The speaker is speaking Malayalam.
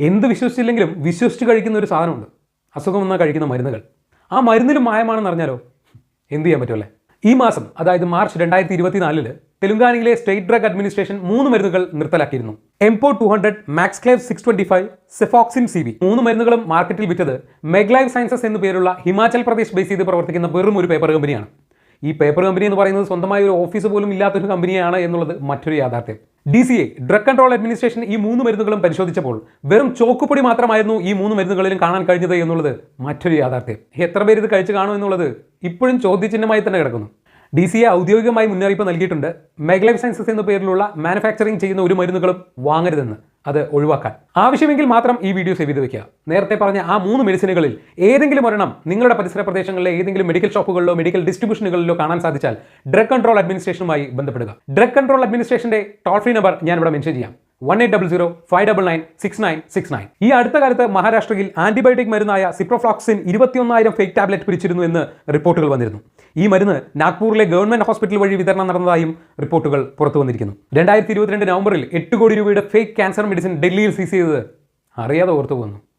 എന്ത് വിശ്വസിച്ചില്ലെങ്കിലും വിശ്വസിച്ച് കഴിക്കുന്ന ഒരു സാധനമുണ്ട്. അസുഖം വന്നാൽ കഴിക്കുന്ന മരുന്നുകൾ. ആ മരുന്നിലും മായമാണെന്ന് അറിഞ്ഞാലോ? എന്ത് ചെയ്യാൻ പറ്റുമല്ലേ ഈ മാസം അതായത് മാർച്ച് രണ്ടായിരത്തി ഇരുപത്തിനാലിൽ തെലുങ്കാനയിലെ സ്റ്റേറ്റ് ഡ്രഗ് അഡ്മിനിസ്ട്രേഷൻ മൂന്ന് മരുന്നുകൾ നിർത്തലാക്കിയിരുന്നു. എംപോ two hundred Maxclav six twenty five cefoxin C B മൂന്ന് മരുന്നുകളും മാർക്കറ്റിൽ വിറ്റത് മെഗ്ലൈവ് സയൻസസ് എന്നു പേരുള്ള ഹിമാചൽ പ്രദേശ് ബേസ് ചെയ്ത് പ്രവർത്തിക്കുന്ന വെറും ഒരു പേപ്പർ കമ്പനിയാണ്. ഈ പേപ്പർ കമ്പനി എന്ന് പറയുന്നത് സ്വന്തമായ ഒരു ഓഫീസ് പോലും ഇല്ലാത്തൊരു കമ്പനിയാണ് എന്നുള്ളത് മറ്റൊരു യാഥാർത്ഥ്യം. D C A drug control administration ഈ മൂന്ന് മരുന്നുകളും പരിശോധിച്ചപ്പോൾ വെറും ചോക്കുപൊടി മാത്രമായിരുന്നു ഈ മൂന്ന് മരുന്നുകളിലും കാണാൻ കഴിഞ്ഞത് എന്നുള്ളത് മറ്റൊരു യാഥാർത്ഥ്യം. എത്ര പേര് ഇത് കഴിച്ചു കാണും എന്നുള്ളത് ഇപ്പോഴും ചോദ്യചിഹ്നമായി തന്നെ കിടക്കുന്നു. ഡി സി എ ഔദ്യോഗികമായി മുന്നറിയിപ്പ് നൽകിയിട്ടുണ്ട്. മെഗ്ലൈഫ് സയൻസസ് എന്ന പേരിലുള്ള മാനുഫാക്ചറിംഗ് ചെയ്യുന്ന ഒരു മരുന്നുകളും വാങ്ങരുതെന്ന്. അത് ഒഴിവാക്കാൻ. ആവശ്യമെങ്കിൽ മാത്രം ഈ വീഡിയോ സേവ് ചെയ്ത് വെക്കുക. നേരത്തെ പറഞ്ഞ ആ മൂന്ന് മെഡിസിനുകളിൽ ഏതെങ്കിലും ഒരെണ്ണം നിങ്ങളുടെ പരിസര പ്രദേശങ്ങളിലെ ഏതെങ്കിലും മെഡിക്കൽ ഷോപ്പുകളിലോ മെഡിക്കൽ ഡിസ്ട്രിബ്യൂഷനുകളിലോ കാണാൻ സാധിച്ചാൽ ഡ്രഗ് കൺട്രോൾ അഡ്മിനിസ്ട്രേഷനുമായി ബന്ധപ്പെടുക. ഡ്രഗ് കൺട്രോൾ അഡ്മിനിസ്ട്രേഷന്റെ ടോൾ ഫ്രീ നമ്പർ ഞാൻ ഇവിടെ മെൻഷൻ ചെയ്യാം. One eight double zero five double nine six nine six nine ഈ അടുത്ത കാലത്ത് മഹാരാഷ്ട്രയിൽ ആന്റിബയോട്ടിക് മരുന്നായ സിപ്രോഫ്ലോക്സിൻ ഇരുപത്തിയൊന്നായിരം ഫേക്ക് ടാബ്ലറ്റ് പിരിച്ചിരുന്നു എന്ന് റിപ്പോർട്ടുകൾ വന്നിരുന്നു. ഈ മരുന്ന് നാഗ്പൂരിലെ ഗവൺമെന്റ് ഹോസ്പിറ്റൽ വഴി വിതരണം നടന്നതായും റിപ്പോർട്ടുകൾ പുറത്തു വന്നിരിക്കുന്നു. രണ്ടായിരത്തി ഇരുപത്തിരണ്ട് നവംബറിൽ എട്ട് കോടി രൂപയുടെ ഫേക്ക് ക്യാൻസർ മെഡിസിൻ ഡൽഹിയിൽ സീസ് ചെയ്തത് അറിയാതെ ഓർത്തു പോകുന്നു